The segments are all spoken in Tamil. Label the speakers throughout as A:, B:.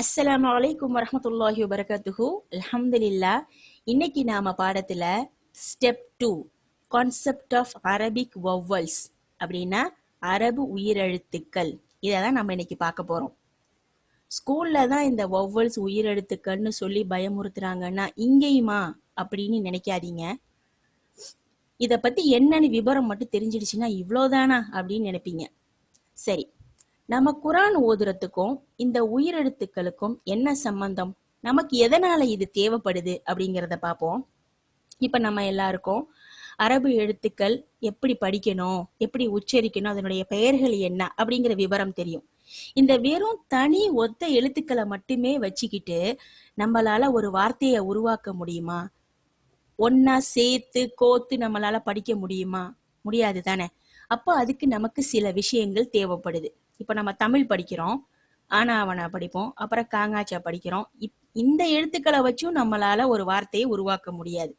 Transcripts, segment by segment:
A: அஸ்ஸலாமு வலைக்கும் வரமத்துல்லாஹி வரகத்துஹு அலமதுல்லா இன்னைக்கு நாம பாடத்துல step two concept of Arabic vowels அப்படின்னா அரபு உயிரெழுத்துக்கள். இதை தான் நம்ம இன்னைக்கு பார்க்க போறோம். ஸ்கூல்ல தான் இந்த வவ்வல்ஸ் உயிரெழுத்துக்கள்னு சொல்லி பயமுறுத்துறாங்கன்னா இங்கேயுமா அப்படின்னு நினைக்காதீங்க. இதை பத்தி என்னன்னு விவரம் மட்டும் தெரிஞ்சிடுச்சுன்னா இவ்வளோதானா அப்படின்னு நினைப்பீங்க. சரி நம்ம குரான் ஓதுறதுக்கும் இந்த உயிரெழுத்துக்களுக்கும் என்ன சம்பந்தம்? நமக்கு எதனால இது தேவைப்படுது அப்படிங்கிறத பார்ப்போம். இப்ப நம்ம எல்லாருக்கும் அரபு எழுத்துக்கள் எப்படி படிக்கணும் எப்படி உச்சரிக்கணும் அதனுடைய பெயர்கள் என்ன அப்படிங்கிற விவரம் தெரியும். இந்த வெறும் தனி ஒத்த எழுத்துக்களை மட்டுமே வச்சுக்கிட்டு நம்மளால ஒரு வார்த்தையை உருவாக்க முடியுமா? ஒன்னா சேர்த்து கோத்து நம்மளால படிக்க முடியுமா? முடியாது தானே. அப்போ அதுக்கு நமக்கு சில விஷயங்கள் தேவைப்படுது. இப்போ நம்ம தமிழ் படிக்கிறோம் ஆனாவனா படிப்போம் அப்புறம் காங்காச்சா படிக்கிறோம். இப்- இந்த எழுத்துக்களை வச்சும் நம்மளால ஒரு வார்த்தையை உருவாக்க முடியாது.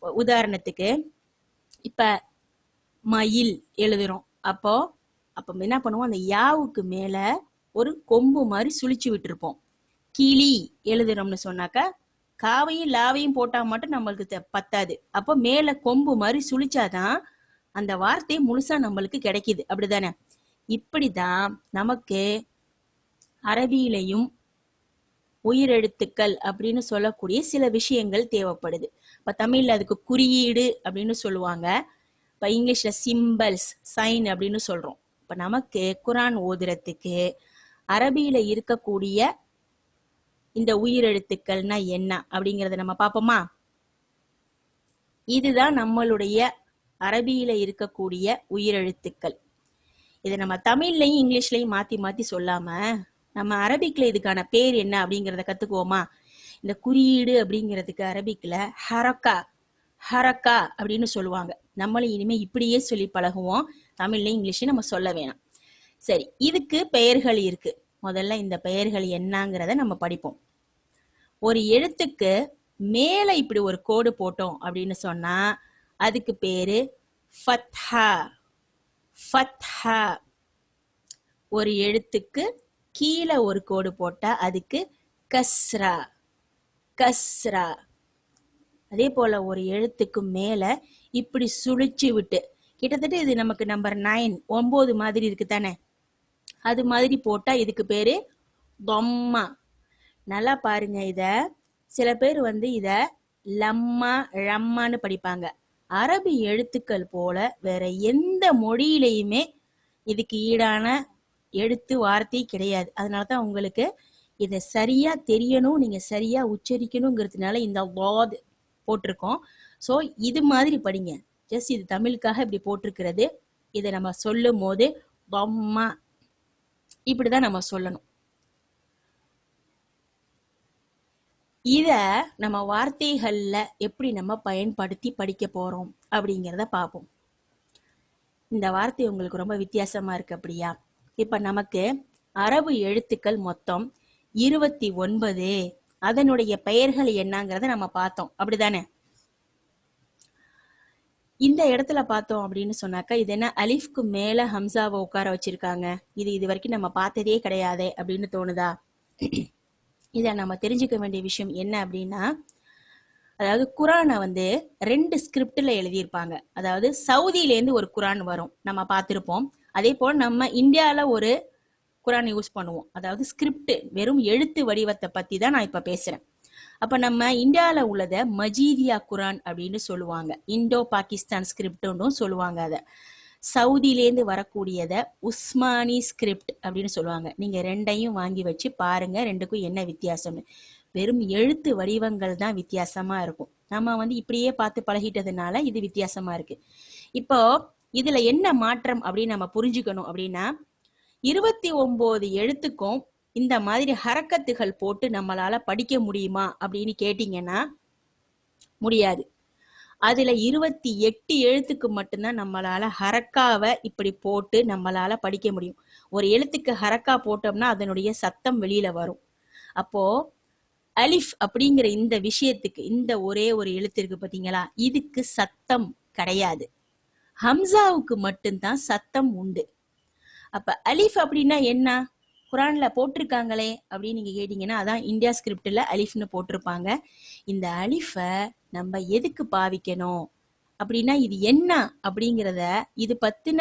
A: உதாரணத்துக்கு இப்ப மயில் எழுதுறோம். அப்போ அப்ப என்ன பண்ணுவோம்? அந்த யாவுக்கு மேல ஒரு கொம்பு மாதிரி சுழிச்சு விட்டுருப்போம். கிளி எழுதுறோம்னு சொன்னாக்கா காவையும் லாவையும் போட்டா மட்டும் நம்மளுக்கு பத்தாது. அப்போ மேல கொம்பு மாதிரி சுழிச்சாதான் அந்த வார்த்தை முழுசா நம்மளுக்கு கிடைக்குது. அப்படிதானே? இப்படிதான் நமக்கு அரபியிலையும் உயிரெழுத்துக்கள் அப்படின்னு சொல்லக்கூடிய சில விஷயங்கள் தேவைப்படுது. இப்ப தமிழ்ல அதுக்கு குறியீடு அப்படின்னு சொல்லுவாங்க. இப்ப இங்கிலீஷ்ல சிம்பல்ஸ் சைன் அப்படின்னு சொல்றோம். இப்ப நமக்கு குரான் ஓதுறதுக்கு அரபியில இருக்கக்கூடிய இந்த உயிரெழுத்துக்கள்னா என்ன அப்படிங்கறத நம்ம பார்ப்போமா? இதுதான் நம்மளுடைய அரபியில இருக்கக்கூடிய உயிரெழுத்துக்கள். இதை நம்ம தமிழ்லையும் இங்கிலீஷ்லையும் மாத்தி மாத்தி சொல்லாம நம்ம அரபிக்ல இதுக்கான பேர் என்ன அப்படிங்கறத கத்துக்குவோமா? இந்த குறியீடு அப்படிங்கிறதுக்கு அரபிக்ல ஹரக்கா ஹரக்கா அப்படின்னு சொல்லுவாங்க. நம்மளும் இனிமே இப்படியே சொல்லி பழகுவோம். தமிழ்லையும் இங்கிலீஷ்லயும் நம்ம சொல்ல வேணாம். சரி இதுக்கு பெயர்கள் இருக்கு. முதல்ல இந்த பெயர்கள் என்னங்கிறத நம்ம படிப்போம். ஒரு எழுத்துக்கு மேல இப்படி ஒரு கோடு போட்டோம் அப்படின்னு சொன்னா அதுக்கு பேரு ஃபத்ஹா. ஃபத்ஹா ஒரு எழுத்துக்கு கீழே ஒரு கோடு போட்டா அதுக்கு கஸ்ரா. கஸ்ரா. அதே போல ஒரு எழுத்துக்கு மேல இப்படி சுழிச்சு விட்டு கிட்டத்தட்ட இது நமக்கு நம்பர் நைன் ஒன்பது மாதிரி இருக்கு தானே? அது மாதிரி போட்டா இதுக்கு பேரு பொம்மா நல்லா பாருங்க இத. சில பேர் வந்து இத லம்மா ரம்மான்னு படிப்பாங்க. அரபி எழுத்துக்கள் போல வேற எந்த மொழியிலையுமே இதுக்கு ஈடான எழுத்து வார்த்தை கிடையாது. அதனால தான் உங்களுக்கு இதை சரியா தெரியணும் நீங்க சரியா உச்சரிக்கணுங்கிறதுனால இந்த வாத் போட்டிருக்கோம். ஸோ இது மாதிரி படிங்க. ஜஸ்ட் இது தமிழுக்காக இப்படி போட்டிருக்கிறது. இதை நம்ம சொல்லும் போது பொம்மா இப்படிதான் நம்ம சொல்லணும். இத நம்ம வார்த்தைகள்ல எப்படி நம்ம பயன்படுத்தி படிக்க போறோம் அப்படிங்கிறத பார்ப்போம் இந்த வார்த்தை உங்களுக்கு ரொம்ப வித்தியாசமா இருக்கு அப்படியா? இப்ப நமக்கு அரபு எழுத்துக்கள் மொத்தம் இருபத்தி ஒன்பது. அதனுடைய பெயர்கள் என்னங்கிறத நம்ம பார்த்தோம். அப்படிதானே? இந்த இடத்துல பார்த்தோம் அப்படின்னு சொன்னாக்கா இது என்ன? அலிஃப்க்கு மேல ஹம்சாவை உட்கார வச்சிருக்காங்க. இது இது வரைக்கும் நம்ம பார்த்ததே கிடையாதே அப்படின்னு தோணுதா? இதை நம்ம தெரிஞ்சுக்க வேண்டிய விஷயம் என்ன அப்படின்னா அதாவது குரானை வந்து ரெண்டு ஸ்கிரிப்டில் எழுதியிருப்பாங்க. அதாவது சவுதியிலேருந்து ஒரு குரான் வரும். நம்ம பார்த்துருப்போம். அதே போல் நம்ம இந்தியாவில் ஒரு குரான் யூஸ் பண்ணுவோம். அதாவது ஸ்கிரிப்ட் வெறும் எழுத்து வடிவத்தை பற்றி தான் நான் இப்போ பேசுறேன். அப்போ நம்ம இந்தியாவில் உள்ளத மஜீதியா குரான் அப்படின்னு சொல்லுவாங்க. இந்தோ பாகிஸ்தான் ஸ்கிரிப்டுன்னு சொல்லுவாங்க அதை. சவுதியிலேருந்து வரக்கூடியத உஸ்மானி ஸ்கிரிப்ட் அப்படின்னு சொல்லுவாங்க. நீங்க ரெண்டையும் வாங்கி வச்சு பாருங்க ரெண்டுக்கும் என்ன வித்தியாசம்னு. வெறும் எழுத்து வடிவங்கள் தான் வித்தியாசமா இருக்கும். நம்ம வந்து இப்படியே பார்த்து பழகிட்டதுனால இது வித்தியாசமா இருக்கு. இப்போ இதுல என்ன மாற்றம் அப்படின்னு நம்ம புரிஞ்சுக்கணும் அப்படின்னா இருபத்தி ஒன்பது எழுத்துக்கும் இந்த மாதிரி ஹரக்கத்துகள் போட்டு நம்மளால படிக்க முடியுமா அப்படின்னு கேட்டீங்கன்னா முடியாது. அதுல இருபத்தி எட்டு எழுத்துக்கு மட்டும்தான் நம்மளால ஹரக்காவை இப்படி போட்டு நம்மளால படிக்க முடியும். ஒரு எழுத்துக்கு ஹரக்கா போட்டோம்னா அதனுடைய சத்தம் வெளியில வரும். அப்போ அலிஃப் அப்படிங்கிற இந்த விஷயத்துக்கு இந்த ஒரே ஒரு எழுத்து இருக்கு பாத்தீங்களா? இதுக்கு சத்தம் கிடையாது. ஹம்சாவுக்கு மட்டும்தான் சத்தம் உண்டு. அப்ப அலிஃப் அப்படின்னா என்ன? குரான்ல போட்டிருக்காங்களே அப்படின்னு நீங்க கேட்டீங்கன்னா அதான் இந்தியா ஸ்கிரிப்டில் அலிஃப்னு போட்டிருப்பாங்க. இந்த அலிஃபை நம்ம எதுக்கு பாவிக்கணும்? அப்படின்னா இது என்ன அப்படிங்கிறத இது பத்தின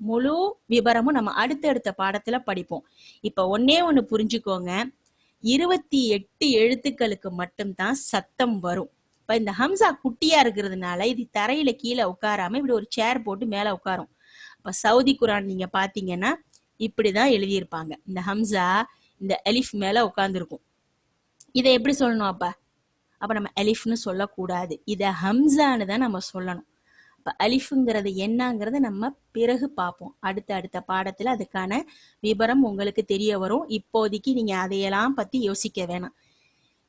A: முழு விவரமும் நம்ம அடுத்தடுத்த பாடத்துல படிப்போம். இப்ப ஒன்னே ஒன்று புரிஞ்சுக்கோங்க. இருபத்தி எட்டு எழுத்துக்களுக்கு மட்டும்தான் சத்தம் வரும். இப்ப இந்த ஹம்சா குட்டியா இருக்கிறதுனால இது தரையில கீழே உட்காராம இப்படி ஒரு சேர் போட்டு மேல உட்காரும். இப்ப சவுதி குரான் நீங்க பாத்தீங்கன்னா இப்படிதான் எழுதியிருப்பாங்க. இந்த ஹம்சா இந்த அலிஃப் மேல உட்காந்துருக்கும் இதை எப்படி சொல்லணும் அப்ப? அப்ப நம்ம அலிஃப்னு சொல்லக்கூடாது. இத ஹம்சான்னு தான் நம்ம சொல்லணும். அப்ப அலிஃபுங்கிறது என்னங்கிறத நம்ம பிறகு பார்ப்போம். அடுத்த அடுத்த பாடத்துல அதுக்கான விவரம் உங்களுக்கு தெரிய வரும். இப்போதைக்கு நீங்க அதையெல்லாம் பத்தி யோசிக்க வேணாம்.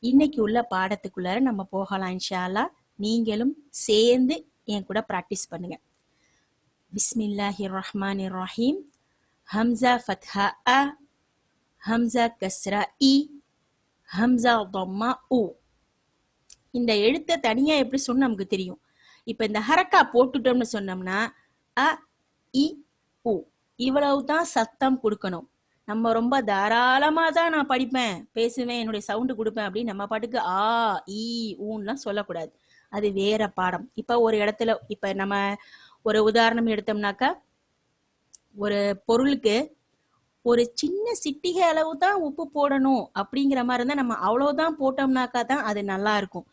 A: இன்னைக்கு உள்ள பாடத்துக்குள்ளார நம்ம போகலாம் இன்ஷால்லா நீங்களும் சேர்ந்து என் கூட ப்ராக்டிஸ் பண்ணுங்க. பிஸ்மில்லாஹிர் ரஹ்மான் ரஹீம். همزة ஃபத்ஹா أ همزة கஸ்ரா இ ஹம்சா தொம்மா உ இந்த எழுத்தை தனியா எப்படி சொன்னா நமக்கு தெரியும்? இப்ப இந்த ஹரக்கா போட்டுட்டோம்னு சொன்னோம்னா அ இ உ. இவ்வளவு தான் சத்தம் கொடுக்கணும். நம்ம ரொம்ப தாராளமா தான் நான் படிப்பேன் பேசுவேன் என்னுடைய சவுண்டு கொடுப்பேன் அப்படின்னு நம்ம பாட்டுக்கு ஆ இ ஊன்லாம் சொல்லக்கூடாது. அது வேற பாடம். இப்ப ஒரு இடத்துல இப்ப நம்ம ஒரு உதாரணம் எடுத்தோம்னாக்கா ஒரு பொருளுக்கு ஒரு சின்ன சிட்டிகை அளவு தான் உப்பு போடணும் அப்படிங்கிற மாதிரி இருந்தா நம்ம அவ்வளவுதான் போட்டோம்னாக்கா தான் அது நல்லா இருக்கும்.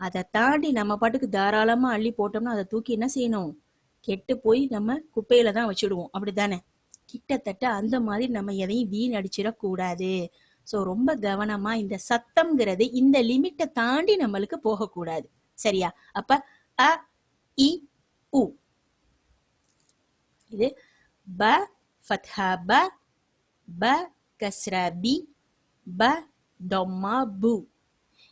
A: அதை தாண்டி நம்ம பாட்டுக்கு தாராளமா அள்ளி போட்டோம்னா அதை தூக்கி என்ன செய்யணும்? கெட்டு போய் நம்ம குப்பையில தான் வச்சிடுவோம். அப்படிதானே கிட்டத்தட்ட அந்த மாதிரி நம்ம எதையும் வீண் அடிச்சிடக்கூடாது ஸோ ரொம்ப கவனமா இந்த சத்தம்ங்கிறது இந்த லிமிட்டை தாண்டி நம்மளுக்கு போகக்கூடாது. சரியா? அப்ப அ இ உ. இது ப ஃபத்ஹா ப ப கஸ்ரா பி ப டொம்மா பூ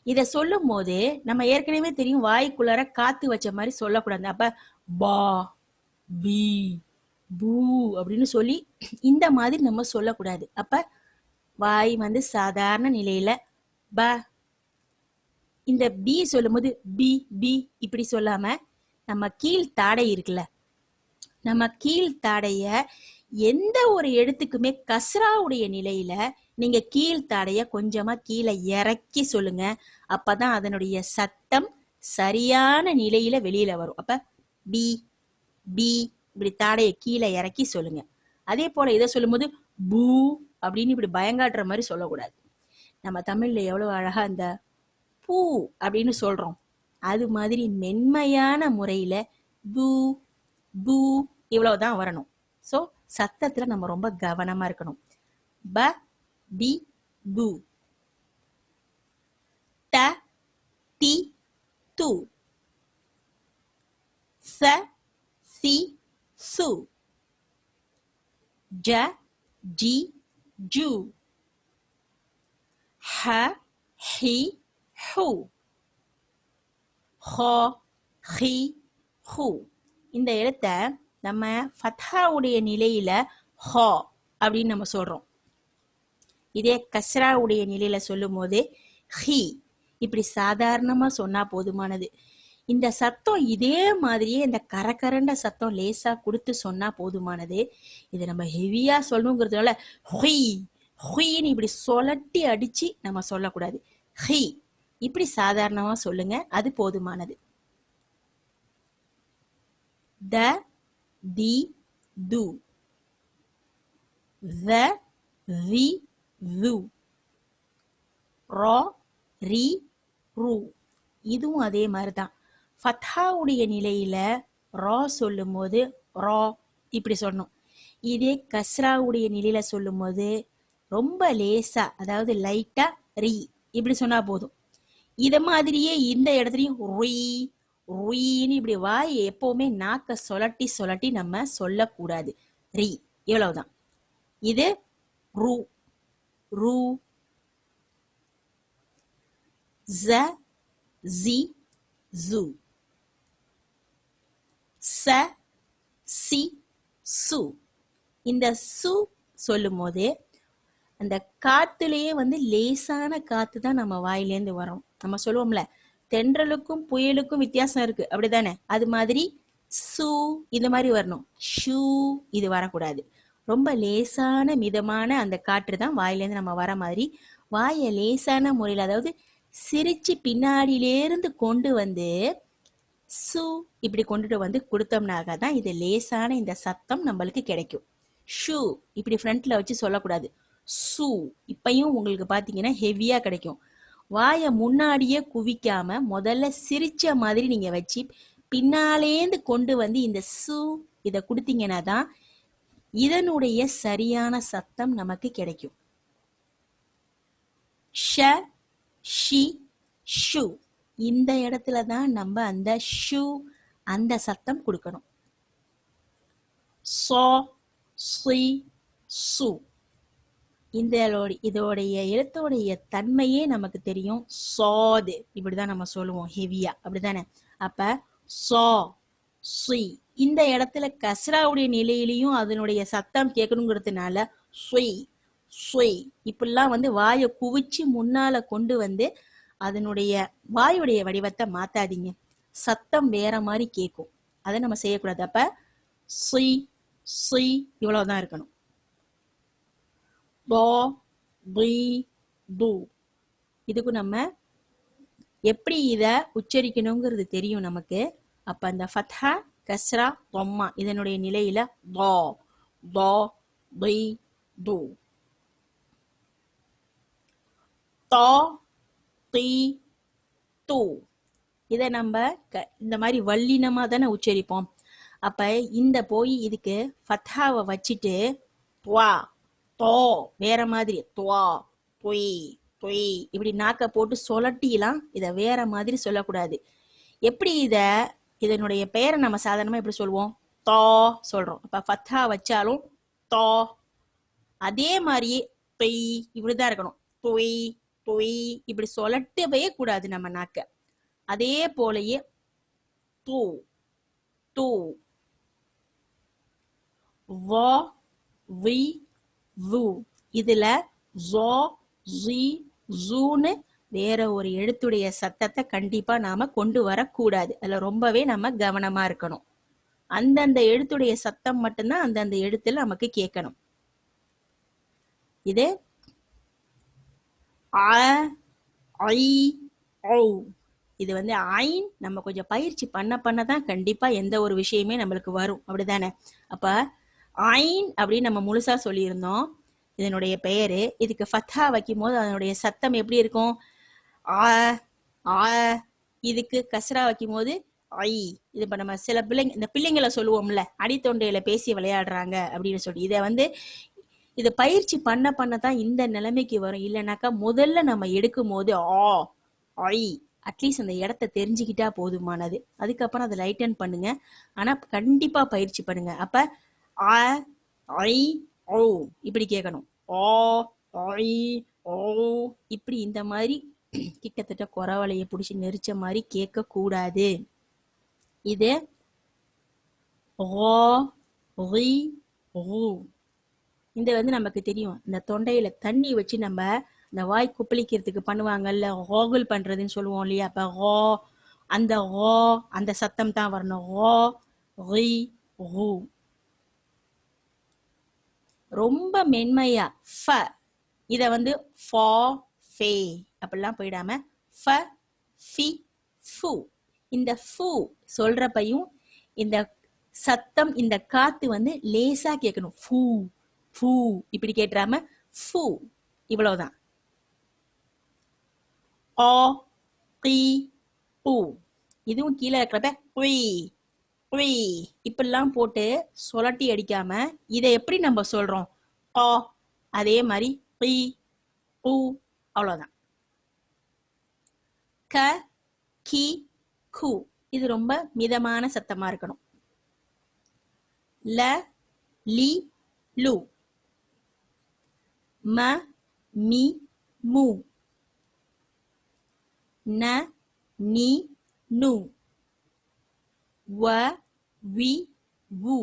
A: இத சொல்லும் போது நம்ம ஏற்கனவே தெரியும் வாய்க்குள்ளார காத்து வச்ச மாதிரி சொல்லக்கூடாது. அப்ப பா பி பூ அப்படின்னு சொல்லி இந்த மாதிரி நம்ம சொல்லக்கூடாது. அப்ப வாய் வந்து சாதாரண நிலையில ப. இந்த பி சொல்லும்போது பி பி இப்படி சொல்லாம நம்ம கீழ் தாடை இருக்குல்ல நம்ம கீழ் தாடைய எந்த ஒரு எழுத்துக்குமே கஸ்ராவுடைய நிலையில நீங்க கீழ் தாடைய கொஞ்சமா கீழே இறக்கி சொல்லுங்க. அப்பதான் அதனுடைய சத்தம் சரியான நிலையில வெளியில வரும். அப்ப பி பி இப்படி தாடைய கீழே இறக்கி சொல்லுங்க. அதே போல இதை சொல்லும்போது பூ அப்படின்னு இப்படி பயங்காட்டுற மாதிரி சொல்லக்கூடாது. நம்ம தமிழ்ல எவ்வளவு அழகா அந்த பூ அப்படின்னு சொல்றோம். அது மாதிரி மென்மையான முறையில பூ பூ இவ்வளவுதான் வரணும். சோ சத்தத்துல நம்ம ரொம்ப கவனமா இருக்கணும். ப பி பூ. ட டி து. ச சி சு. ஜ ஜி ஜு. ஹ ஹி ஹு. ஹோ ஹி ஹு. இந்த எழுத்தை நம்ம ஃபத்ஹாவுடைய நிலையில ஹா அப்படின்னு நம்ம சொல்றோம். இதே கஸ்ராவுடைய நிலையில சொல்லும் போது ஹி இப்படி சாதாரணமா சொன்னா போதுமானது. இந்த சத்தம் இதே மாதிரியே இந்த கரகரண்ட சத்தம் லேசா கொடுத்து சொன்னா போதுமானது. இதை நம்ம ஹெவியா சொல்லணுங்கிறதுனால ஹொய் ஹொயின்னு இப்படி சொலட்டி அடிச்சு நம்ம சொல்லக்கூடாது. ஹி இப்படி சாதாரணமா சொல்லுங்க அது போதுமானது. த தி து. த வி து ரா ரி ரூ. இதுவும் அதே மாதிரி தான் ஃபத்ஹாவுடைய நிலையில ரா சொல்லும்போது ரா இப்படி சொல்லணும். இதே கஸ்ராவுடைய நிலையில சொல்லும்போது ரொம்ப லேசா அதாவது லைட்டா ரி இப்படி சொன்னா போதும். இத மாதிரியே இந்த இடத்துலயும் ரொய் ரீன்னு இப்படி வாய் எப்பவுமே நாக்க சொலட்டி சொலட்டி நம்ம சொல்லக்கூடாது. ரீ இவ்வளவுதான். இது ரு ரு ஸ ஜி ஜு ச சி சு. இந்த சு சொல்லும் போது அந்த காத்துலயே வந்து லேசான காத்து தான் நம்ம வாயிலேருந்து வரும். நம்ம சொல்லுவோம்ல தென்றலுக்கும் புயலுக்கும் வித்தியாசம் இருக்கு. அப்படிதானே? அது மாதிரி சூ இந்த மாதிரி வரணும். ஷூ இது வரக்கூடாது. ரொம்ப லேசான மிதமான அந்த காற்று தான் வாயிலேருந்து நம்ம வர மாதிரி வாயை லேசான முறையில் அதாவது சிரிச்சு பின்னாடியிலேருந்து கொண்டு வந்து சு இப்படி கொண்டுட்டு வந்து கொடுத்தோம்னாக தான் இது லேசான இந்த சத்தம் நம்மளுக்கு கிடைக்கும். ஷூ இப்படி ஃப்ரண்ட்ல வச்சு சொல்லக்கூடாது. சு இப்பயும் உங்களுக்கு பார்த்தீங்கன்னா ஹெவியாக கிடைக்கும். வாயை முன்னாடியே குவிக்காம முதல்ல சிரிச்ச மாதிரி நீங்க வச்சு பின்னாலேந்து கொண்டு வந்து இந்த சு இதை கொடுத்தீங்கன்னா தான் இதனுடைய சரியான சத்தம் நமக்கு கிடைக்கும். ஷ ஷி ஷு. இந்த இடத்துல தான் நம்ம அந்த ஷூ அந்த சத்தம் கொடுக்கணும். சோ ஸ்ரீ சு. இந்த இதோடைய எழுத்தோடைய தன்மையே நமக்கு தெரியும். சாது இப்படிதான் நம்ம சொல்லுவோம் ஹெவியா அப்படிதானே அப்ப சா சுய் இந்த இடத்துல கஸ்ராவுடைய நிலையிலையும் அதனுடைய சத்தம் கேட்கணுங்கிறதுனால சுய் சுய் இப்படிலாம் வந்து வாயை குவிச்சு முன்னால கொண்டு வந்து அதனுடைய வாயுடைய வடிவத்தை மாத்தாதீங்க. சத்தம் வேற மாதிரி கேட்கும். அதை நம்ம செய்யக்கூடாது. அப்ப சுய் சுய் இவ்வளவுதான் இருக்கணும். போ பி டு இதுக்கு நம்ம எப்படி இதை உச்சரிக்கணுங்கிறது தெரியும் நமக்கு. அப்ப அந்த ஃபத்ஹா கஸ்ரா தொம்மா இதனுடைய நிலையில தோ தோ பி டு தோ தி து. இதை நம்ம க இந்த மாதிரி வல்லினமாக தானே உச்சரிப்போம். அப்போ இந்த போய் இதுக்கு ஃபத்ஹாவை வச்சுட்டு துவா தோ வேற மாதிரி துவா பொய் பொய் இப்படி நாக்க போட்டு சொலட்டிலாம் இதை வேற மாதிரி சொல்லக்கூடாது. எப்படி இத இதனுடைய பெயரை நம்ம சாதாரணமா எப்படி சொல்லுவோம் தோ சொல்றோம். இப்ப ஃபத்தா வச்சாலும் தோ. அதே மாதிரியே தொய் இப்படிதான் இருக்கணும். தொய் தொய் இப்படி சொலட்டவே கூடாது நம்ம நாக்க. அதே போலயே தூ தூ. வ வி வு. இதுல ஜோ ஜி ஜூன்னு வேற ஒரு எழுத்துடைய சத்தத்தை கண்டிப்பா நாம கொண்டு வரக்கூடாது. அதுல ரொம்பவே நம்ம கவனமா இருக்கணும். அந்தந்த எழுத்துடைய சத்தம் மட்டும்தான் அந்தந்த எழுத்துல நமக்கு கேட்கணும். இது அ ஐ ஔ. இது வந்து ஐன். நம்ம கொஞ்சம் பயிற்சி பண்ண பண்ண தான் கண்டிப்பா எந்த ஒரு விஷயமே நம்மளுக்கு வரும். அப்படிதானே அப்ப ஐன் அப்படின்னு நம்ம முழுசா சொல்லியிருந்தோம். இதனுடைய பெயரு. இதுக்கு ஃபத்தா வைக்கும் போது அதனுடைய சத்தம் எப்படி இருக்கும்? ஆ ஆ இதுக்கு கசரா வைக்கும் போது ஐ. இது இப்ப நம்ம சில பிள்ளைங்க இந்த பிள்ளைங்களை சொல்லுவோம்ல அடித்தொண்டையில பேசி விளையாடுறாங்க அப்படின்னு சொல்லி. இதை வந்து இதை பயிற்சி பண்ண பண்ண தான் இந்த நிலைமைக்கு வரும். இல்லைனாக்கா முதல்ல நம்ம எடுக்கும் போது ஆ ஐ. அட்லீஸ்ட் அந்த இடத்த தெரிஞ்சுக்கிட்டா போதுமானது. அதுக்கப்புறம் அதை லைட்டன் பண்ணுங்க. ஆனா கண்டிப்பா பயிற்சி பண்ணுங்க. அப்போ ஆ ஐ ஓ. இப்படி கேட்கணும் ஓ ஐ ஓ. இப்படி இந்த மாதிரி கிட்டத்தட்ட குறவலையை பிடிச்சி நெரிச்ச மாதிரி கேட்க கூடாது இது ஓ ரி ஓ. இந்த வந்து நமக்கு தெரியும். இந்த தொண்டையில தண்ணி வச்சு நம்ம இந்த வாய் குப்பளிக்கிறதுக்கு பண்ணுவாங்கல்ல ஹோகுல் பண்றதுன்னு சொல்லுவோம் இல்லையா? அப்ப ஹோ அந்த ஹோ அந்த சத்தம் தான் வரணும். ஹோ ரி ஹூ ரொம்ப மென்மையா ஃப இத வந்து ஃபா ஃபே அப்படிலாம் போயிடாம ஃப ஃபி ஃபு. இந்த ஃபு சொல்றப்பையும் இந்த சத்தம் இந்த காத்து வந்து லேசா கேட்கணும். ஃபூ ஃபூ இப்படி கேட்டுறாம ஃபூ இவ்வளவுதான். ஆ டி பூ இதுவும் கீழே இருக்கிறப்ப குய் உய் இப்படிலாம் போட்டு சுழட்டி அடிக்காம இதை எப்படி நம்ம சொல்றோம்? ஆ அதே மாதிரி பி ஊ அவ்வளோதான் க கி கு. இது ரொம்ப மிதமான சத்தமா இருக்கணும். ல லி லு. ம மி மு. ந நி நு. வ வி வு.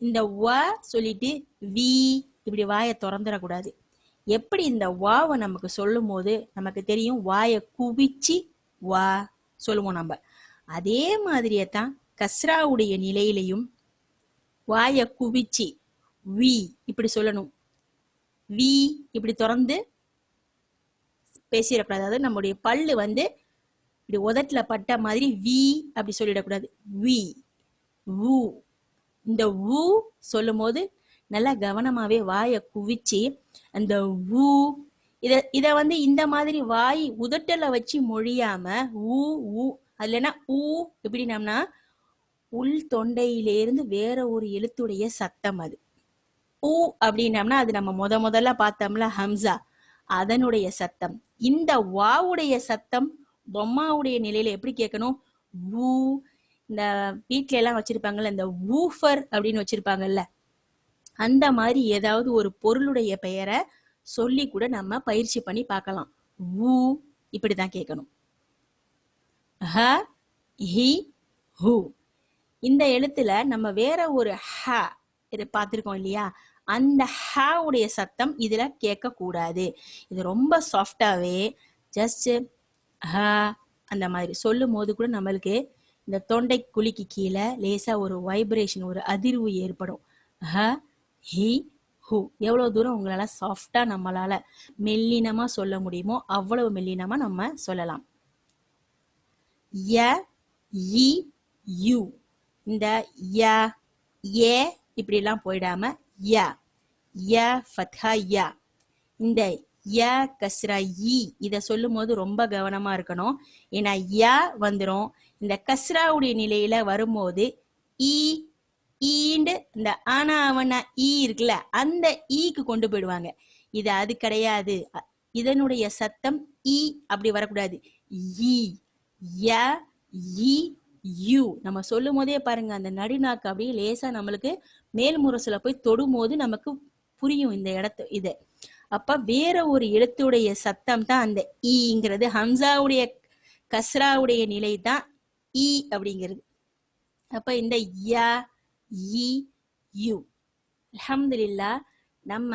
A: இந்த வ சொல்லிட்டு வி இப்படி வாயை திறந்துடக்கூடாது. எப்படி இந்த வாவை நமக்கு சொல்லும் போது நமக்கு தெரியும்? வாயை குவிச்சு வா சொல்லுவோம் நம்ம. அதே மாதிரியே தான் கஸ்ராவுடைய நிலையிலையும் வாயை குவிச்சு வி இப்படி சொல்லணும். வி இப்படி திறந்து பேசிடக்கூடாது. அதாவது நம்முடைய பல்லு வந்து இப்படி உதட்டில் பட்ட மாதிரி வி அப்படி சொல்லிடக்கூடாது. வி ஊ இந்த ஊ சொல்லும் போது நல்லா கவனமாகவே வாயை குவிச்சு அந்த ஊ இதை இதை வந்து இந்த மாதிரி வாய் உதட்டல வச்சு மொழியாம ஊ ஊ அதுலனா ஊ எப்படினம்னா உள் தொண்டையிலேருந்து வேற ஒரு எழுத்துடைய சத்தம் அது. ஊ அப்படின்னம்னா அது நம்ம முத முதல்ல பார்த்தோம்ல ஹம்சா அதனுடைய சத்தம். இந்த வாவுடைய சத்தம் பொம்மாவுடைய நிலையில எப்படி கேட்கணும்? ஊ இந்த வீட்ல எல்லாம் வச்சிருப்பாங்கல்ல இந்த ஊஃபர் அப்படின்னு வச்சிருப்பாங்கல்ல. அந்த மாதிரி ஏதாவது ஒரு பொருளுடைய பெயரை சொல்லி கூட நம்ம பயிற்சி பண்ணி பார்க்கலாம். ஊ இப்படிதான் கேட்கணும். ஹ ஹி ஹூ. இந்த எழுத்துல நம்ம வேற ஒரு ஹ இதை பார்த்துருக்கோம் இல்லையா? அந்த ஹ உடைய சத்தம் இதுல கேட்க கூடாது இது ரொம்ப சாஃப்டாவே ஜஸ்ட் ஹ அந்த மாதிரி சொல்லும் போது கூட நம்மளுக்கு இந்த தொண்டை குழிக்கு கீழே லேசா ஒரு வைப்ரேஷன் ஒரு அதிர்வு ஏற்படும். ஹ ஹி ஹூ. எவ்வளவு தூரம் உங்களால சாஃப்டா நம்மளால மெல்லினமா சொல்ல முடியுமோ அவ்வளவு மெல்லினமா நம்ம சொல்லலாம். ய இ யு. இந்த ய ஏ இப்படிலாம் போயிடாம ய ய ஃபத்ஹா ய. இந்த ய கஸ்ரா இ இதை சொல்லும் போது ரொம்ப கவனமா இருக்கணும். ஏன்னா ய வந்துடும் இந்த கஸ்ராவுடைய நிலையில வரும்போது ஈ ஈண்டு இந்த ஆனா அவனா ஈ இருக்குல்ல அந்த ஈக்கு கொண்டு போயிடுவாங்க. இது அது கிடையாது. இதனுடைய சத்தம் இ அப்படி வரக்கூடாது. ஈ ய இ யூ. நம்ம சொல்லும் போதே பாருங்க அந்த நடுநாக்கு அப்படியே லேசா நம்மளுக்கு மேல் முரசுல போய் தொடும் போது நமக்கு புரியும் இந்த இடத்து இதை. அப்ப வேற ஒரு எழுத்துடைய சத்தம் தான் அந்த ஈங்கிறது ஹம்சாவுடைய கஸ்ராவுடைய நிலை தான் ஈ அப்படிங்கிறது. அப்ப இந்த ய இ யு. நம்ம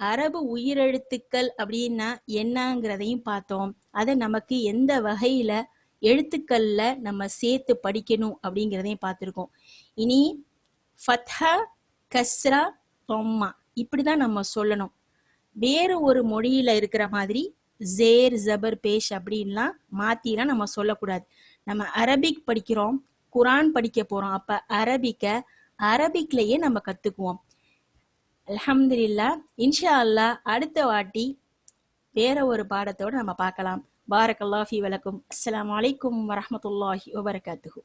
A: அரபு உயிரெழுத்துக்கள் அப்படின்னா என்னங்கிறதையும் பார்த்தோம். அதை நமக்கு எந்த வகையில எழுத்துக்கள்ல நம்ம சேர்த்து படிக்கணும் அப்படிங்கிறதையும் பார்த்துருக்கோம். இனி ஃபத்ஹா கஸ்ரா தொம்மா. இப்படிதான் நம்ம சொல்லணும். வேறு ஒரு மொழியில இருக்கிற மாதிரி ஜேர் ஜபர் பேஷ் அப்படின்லாம் மாத்திலாம் நம்ம சொல்லக்கூடாது. நம்ம அரபிக் படிக்கிறோம் குரான் படிக்க போறோம். அப்ப அரபிக்க அரபிக்லயே நம்ம கத்துக்குவோம். அலமதுல்லா இன்ஷா அல்லாஹ் அடுத்த வாட்டி வேற ஒரு பாடத்தோட நம்ம பார்க்கலாம். பாரக்கல்லாஹி வலக்கும். அஸ்லாம் அலைக்கும் வரமத்துல்லாஹி வபரகாத்துஹு.